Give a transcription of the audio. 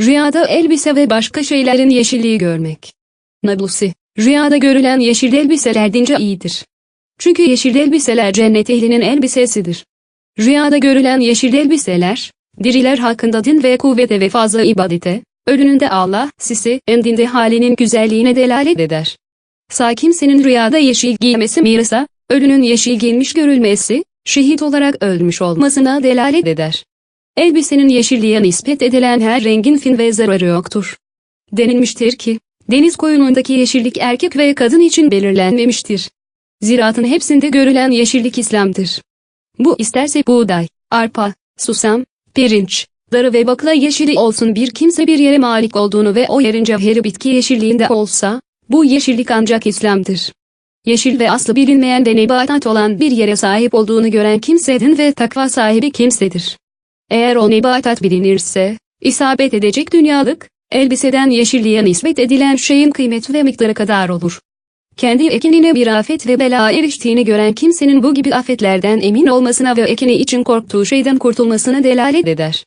Rüyada elbise ve başka şeylerin yeşilliği görmek. Nablusi, rüyada görülen yeşil elbiseler dince iyidir. Çünkü yeşil elbiseler cennet ehlinin elbisesidir. Rüyada görülen yeşil elbiseler, diriler hakkında din ve kuvvete ve fazla ibadete, ölünün de Allah, sisi, endinde halinin güzelliğine delalet eder. Sağ kimsenin rüyada yeşil giymesi mirasa, ölünün yeşil giymiş görülmesi, şehit olarak ölmüş olmasına delalet eder. Elbisenin yeşilliğe nispet edilen her rengin fin ve zararı yoktur. Denilmiştir ki, deniz koyunundaki yeşillik erkek ve kadın için belirlenmemiştir. Ziraatın hepsinde görülen yeşillik İslam'dır. Bu isterse buğday, arpa, susam, pirinç, darı ve bakla yeşili olsun bir kimse bir yere malik olduğunu ve o yerin cevheri bitki yeşilliğinde olsa, bu yeşillik ancak İslam'dır. Yeşil ve aslı bilinmeyen de nebatat olan bir yere sahip olduğunu gören kimsedin ve takva sahibi kimsedir. Eğer o nebatat bilinirse, isabet edecek dünyalık, elbiseden yeşilliğe nispet edilen şeyin kıymeti ve miktarı kadar olur. Kendi ekinine bir afet ve bela eriştiğini gören kimsenin bu gibi afetlerden emin olmasına ve ekini için korktuğu şeyden kurtulmasına delalet eder.